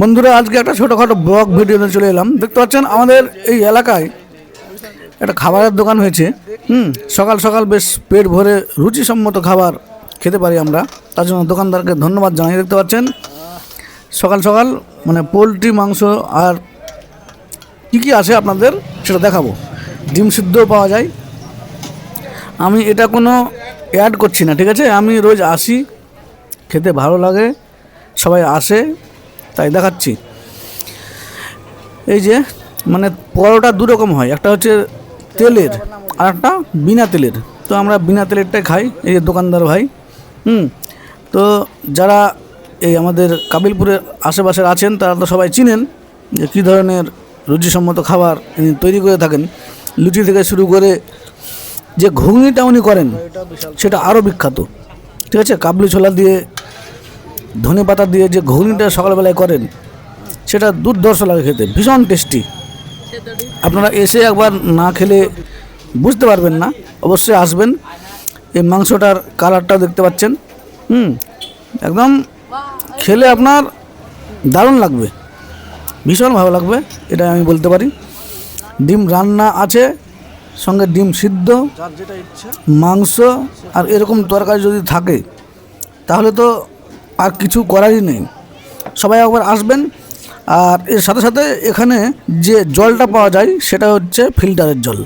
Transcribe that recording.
বন্ধুরা, আজকে একটা ছোটোখাটো ব্লগ ভিডিও নিয়ে চলে এলাম। দেখতে পাচ্ছেন, আমাদের এই এলাকায় একটা খাবারের দোকান হয়েছে। হুম, সকাল সকাল বেশ পেট ভরে রুচিসম্মত খাবার খেতে পারি আমরা। তার জন্য দোকানদারকে ধন্যবাদ জানাই। দেখতে পাচ্ছেন, সকাল সকাল মানে পোলট্রি, মাংস আর কী কী আছে আপনাদের সেটা দেখাবো। ডিম সিদ্ধও পাওয়া যায়। আমি এটা কোনো অ্যাড করছি না, ঠিক আছে? আমি রোজ আসি, খেতে ভালো লাগে, সবাই আসে। তাই দেখাচ্ছি। এই যে মানে পরোটা দু রকম হয়, একটা হচ্ছে তেলের আর একটা বিনা তেলের। তো আমরা বিনা তেলেরটাই খাই, এই যে দোকানদার ভাই। হুম, তো যারা এই আমাদের কাবিলপুরের আশেপাশের আছেন, তারা তো সবাই চিনেন যে কী ধরনের রুচিসম্মত খাবার ইনি তৈরি করে থাকেন। লুচি থেকে শুরু করে যে ঘুগনিটা উনি করেন, সেটা আরও বিখ্যাত। ঠিক আছে? কাবলি ছোলা দিয়ে ধনে পাতা দিয়ে যে ঘুগনিটা সকালবেলায় করেন সেটা দুর্ধর্ষ লাগে খেতে ভীষণ টেস্টি আপনারা এসে একবার না খেলে বুঝতে পারবেন না অবশ্যই আসবেন। এই মাংসটার কালারটা দেখতে পাচ্ছেন হুম একদম খেলে আপনার দারুণ লাগবে ভীষণ ভালো লাগবে এটা আমি বলতে পারি। ডিম রান্না আছে সঙ্গে ডিম সিদ্ধ যেটা মাংস আর এরকম তরকারি যদি থাকে তাহলে তো আর কিছু করারই নেই। সবাই একবার আসবেন। আর এর সাথে সাথে এখানে যে জলটা পাওয়া যায়, সেটা হচ্ছে ফিল্টারের জল।